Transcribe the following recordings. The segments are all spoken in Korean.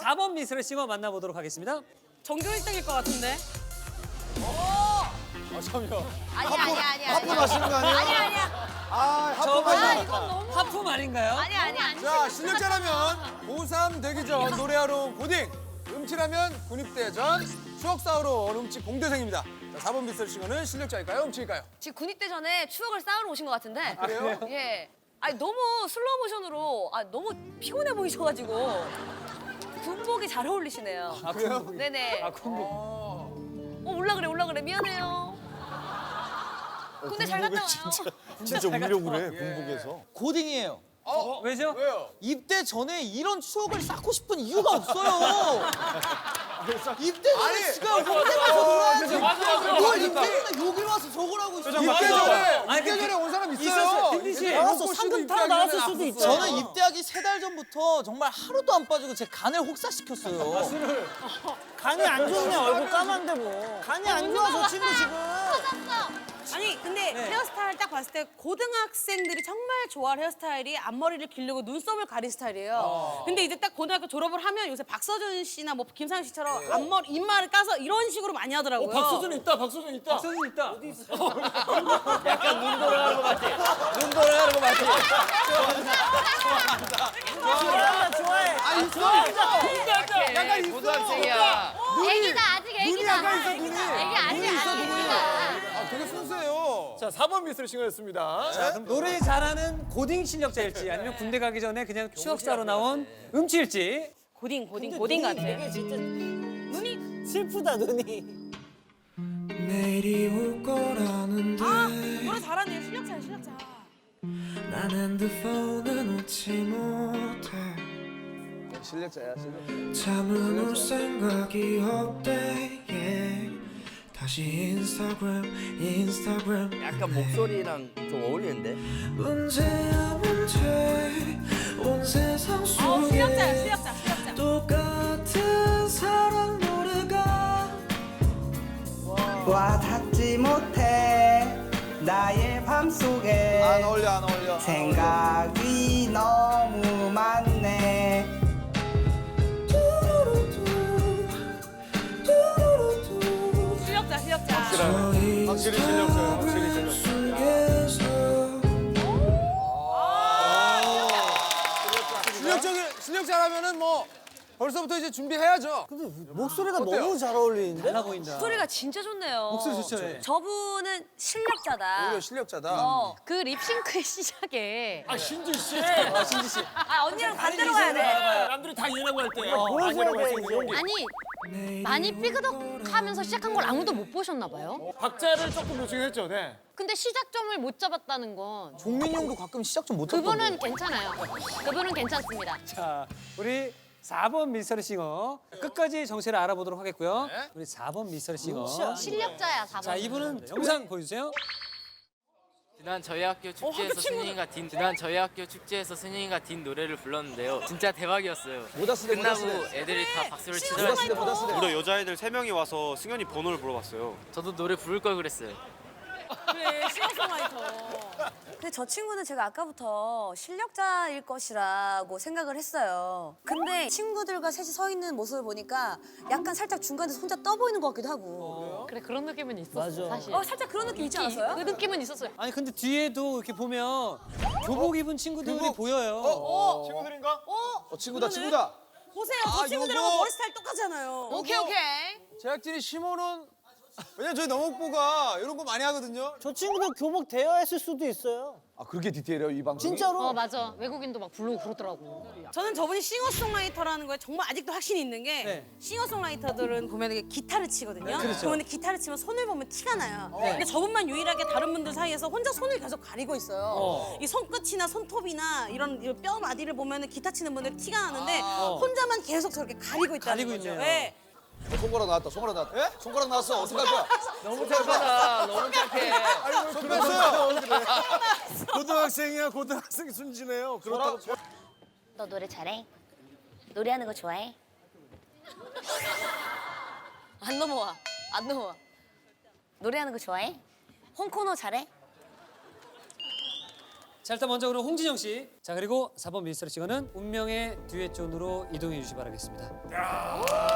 4번 미스를 싱어 만나보도록 하겠습니다. 전교 1등일 것 같은데. 아니야 아니야 아니야. 하품 하시는 거 아니에요? 아니야 아니야. 아, 저 하품 아 하시는 이건 너무. 하품 아닌가요? 아니야 아니야. 자, 실력자라면 고3 되기 전 노래하러 온 고딩, 음치라면 군입대전, 추억 쌓으러 온 음치 공대생입니다. 자, 4번 미스터 싱어는 실력자일까요? 음치일까요? 지금 군입대 전에 추억을 쌓으러 오신 것 같은데. 그래요? 예. 아니 너무 슬로우 모션으로 아 너무 피곤해 보이셔가지고 군복이 잘 어울리시네요. 아, 그래요? 네네. 아, 군복. 어 올라 그래 올라 그래 미안해요. 군대 잘 갔다 와요. 진짜 울려고 그래 군복에서. 고딩이에요. 어? 왜죠? 왜요? 입대 전에 이런 추억을 쌓고 싶은 이유가 없어요. 입대 전에 아니, 지가 군대 가서 놀아야지. 맞아, 뭘 입대 전에 여기 와서 저걸 하고 있어. 입대 전에, 아니, 입대 그- 전에 온 사람 있어요. 있었어요. 딘딘 씨. 먹고 상금 타러 나왔을 수도 왔었어요. 저는 입대하기 세 달 전부터 정말 하루도 안 빠지고 제 간을 혹사시켰어요. 간이 안 좋네 얼굴 까만데 뭐. 간이 안 좋아 저 친구 지금. 아니 근데 헤어스타일 딱 봤을 때 고등학생들이 정말 좋아할 헤어스타일이 앞머리를 기르고 눈썹을 가린 스타일이에요. 근데 이제 딱 고등학교 졸업을 하면 요새 박서준 씨나 뭐 김상현 씨처럼 앞머리 입말을 까서 이런 식으로 많이 하더라고요. 있다, 박서준 있다. 박서준 있다. 어디 있어? 약간 눈 돌아가는 거 맞지? 눈 돌아가는 거 맞지? 아, 있어? 약간 있어. 고등학생이야. 애기다 아직 애기다. 눈이 약간 있어, 눈이. 애기 아직 아직이다. 아, 되게 순수해요. 자, 4번 미스터 싱어였습니다. 자, 그럼 노래 잘하는 고딩 실력자일지 아니면 군대 가기 전에 그냥 추억사로 나온 음치일지 고딩 고딩 고딩 같아. 눈이 슬프다 눈이. 내일이 올 거라는데 아 노래 잘하네 실력자 실력자. 난 핸드폰은 놓지 못해 실력자야, 실력자. 잠은 올 생각이 없대. 다시 인스타그램 인스타그램 약간 목소리랑 좀 어울리는데? 문제야 문제 온 세상 속에 어 실력자야 실력자 실력자. 똑같은 사랑 노래가 와 닿지 못해 나의 맘속에 안 어울려, 안 어울려. 생각이 너무 확실히 실력자야, 확실히 실력자. 실력적인 실력자라면은 뭐 벌써부터 이제 준비해야죠. 목소리가 어때요? 너무 잘 어울리는데? 달라 보인다. 소리가 진짜 좋네요. 목소리 좋죠. 예. 저분은 실력자다. 오히려 실력자다. 어, 그 립싱크의 시작에 아, 신지 씨. 아, 신지 씨. 아 언니랑 반대로 가야 돼. 남들이 다 이해라고 할 때. 보여줘야 돼 이제. 아니 많이 삐그덕하면서 시작한 걸 아무도 못 보셨나 봐요. 박자를 조금 요청했죠, 네. 근데 시작점을 못 잡았다는 건 종민 형도 가끔 시작 좀 못하던데. 그분은 괜찮아요. 그분은 괜찮습니다. 자, 우리 4번 미스터 싱어 끝까지 정체를 알아보도록 하겠고요. 네. 우리 4번 미스터 싱어. 실력자야 4번. 자, 이분은 영상 보여주세요. 지난 저희 학교 축제에서 승인이가 딘 지난 저희 학교 축제에서 승인이가 딘 노래를 불렀는데요. 진짜 대박이었어요. 모다스대, 끝나고 모다스대. 애들이 다 박수를 치더라고요. 모다스대. 우리 여자애들 세 명이 와서 승현이 번호를 물어봤어요. 저도 노래 부를 걸 그랬어요. 그래 싱어송라이터. 근데 저 친구는 제가 아까부터 실력자일 것이라고 생각을 했어요. 근데 친구들과 셋이 서 있는 모습을 보니까 약간 살짝 중간에서 혼자 떠 보이는 것 같기도 하고. 그래 그런 느낌은 있었어 맞아. 사실. 어 살짝 그런 느낌 있지 않았어요? 그 느낌은 있었어요. 아니 근데 뒤에도 이렇게 보면 교복 입은 친구들이 교복. 보여요. 어? 친구들인가? 어 어, 친구다, 친구다. 보세요 아, 저 친구들하고 요거. 머리 스타일 똑같잖아요. 오케이 오케이. 제작진이 심어놓은 왜냐면 저희 너목보가 이런 거 많이 하거든요. 저 친구도 교복 대여했을 수도 있어요. 아 그렇게 디테일해요 이 방송? 진짜로? 어 맞아 외국인도 막 부르고 그러더라고. 저는 저분이 싱어송라이터라는 거에 정말 아직도 확신이 있는 게 네. 싱어송라이터들은 보면 이게 기타를 치거든요. 그렇죠. 그런데 기타를 치면 손을 보면 티가 나요. 근데 저분만 유일하게 다른 분들 사이에서 혼자 손을 계속 가리고 있어요. 어. 이 손끝이나 손톱이나 이런 이뼈 마디를 보면 기타 치는 분들 티가 나는데 어. 혼자만 계속 저렇게 가리고 있다는 가리고 거죠. 있네요. 네. 손가락 나왔다. 손가락 나왔다. 예? 손가락 나왔어. 어떡할 거야? 너무 착하다. 너무 착해. 손 뺐어요. 고등학생이야 고등학생 순진해요. 그렇다고 너 노래 잘해? 노래하는 거 좋아해? 안 넘어와. 안 넘어와. 노래하는 거 좋아해? 홈코너 잘해? 자 일단 먼저 그럼 홍진영 씨. 자 그리고 4번 미스터 싱어는 운명의 듀엣 존으로 이동해 주시 기 바라겠습니다.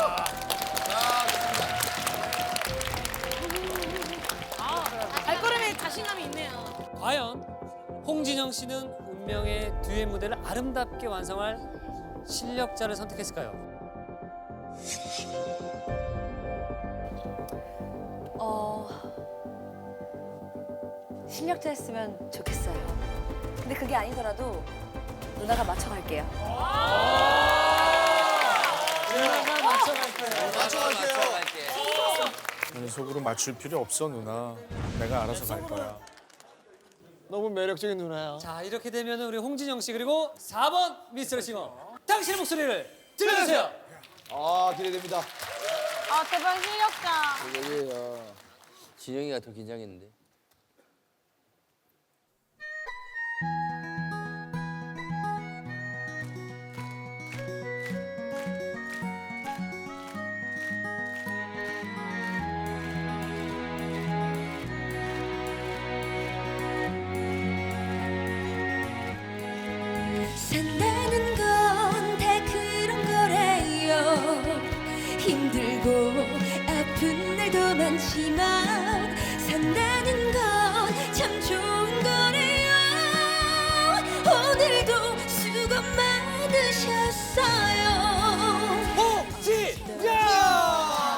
과연 홍진영 씨는 운명의 듀엣 무대를 아름답게 완성할 실력자를 선택했을까요? 어 실력자였으면 좋겠어요. 근데 그게 아니더라도 누나가 맞춰갈게요. 누나가 맞춰갈 거예요. 연속으로 맞출 필요 없어 누나. 내가 알아서 갈 거야. 너무 매력적인 누나야. 자 이렇게 되면 우리 홍진영 씨 그리고 4번 미스터 싱어 당신의 목소리를 들려주세요. 아 기대됩니다. 아 대박 실력자. 여기에요. 진영이가 더 긴장했는데. 날도 많지만 산다는 건 참 좋은 거래요 오늘도 수고 많으셨어요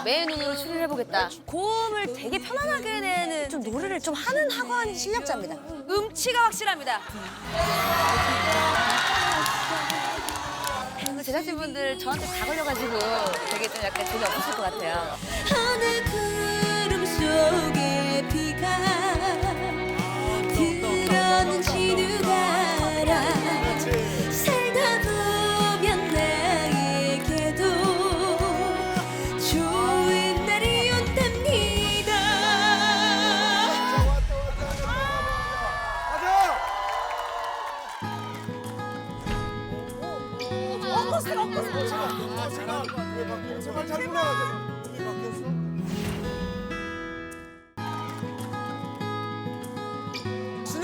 매 눈으로 추리를 해보겠다. 고음을 되게 편안하게 내는 좀 노래를 좀 하는 학원 실력자입니다. 음치가 확실합니다. 그 제작진분들 저한테 다 걸려가지고 되게 좀 약간 재미 없으실 것 같아요. 속에 비가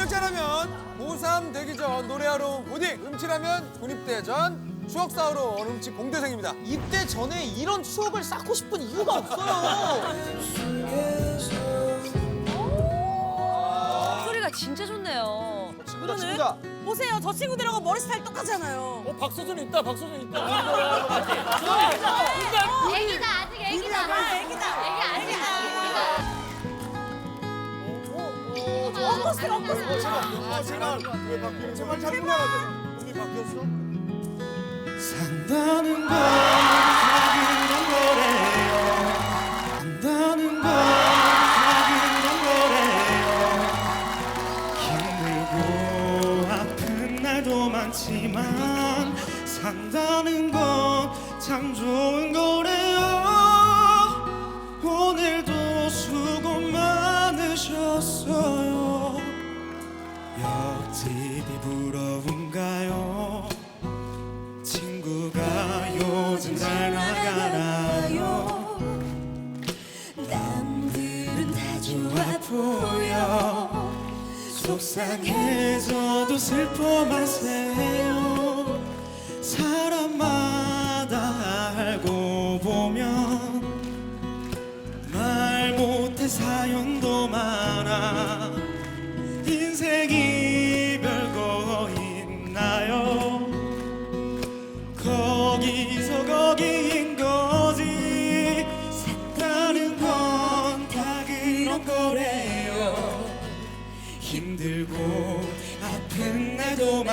실력자라면 고3 되기 전 노래하러 온 고딩, 음치라면 군입대 전 추억 쌓으러 온 음치 공대생입니다. 입대 전에 이런 추억을 쌓고 싶은 이유가 없어요. 소리가 진짜 좋네요. 친구다 친구다. 보세요 저 친구들하고 머리 스타일 똑같잖아요. 어 박서준 있다 박서준 있다. 애기다 아직 애기다. 아 애기다. 애기 아니야. 엉거스 엉거스. 아 제발 왜 바뀌는 제발 잘 불러라. 눈이 바뀌었어? 산다는 건 보여 속상해져도 슬퍼 마세요. 사람마다 알고 보면 말 못해 사연도 많아. 인생이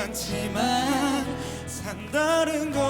많지만 산다는 건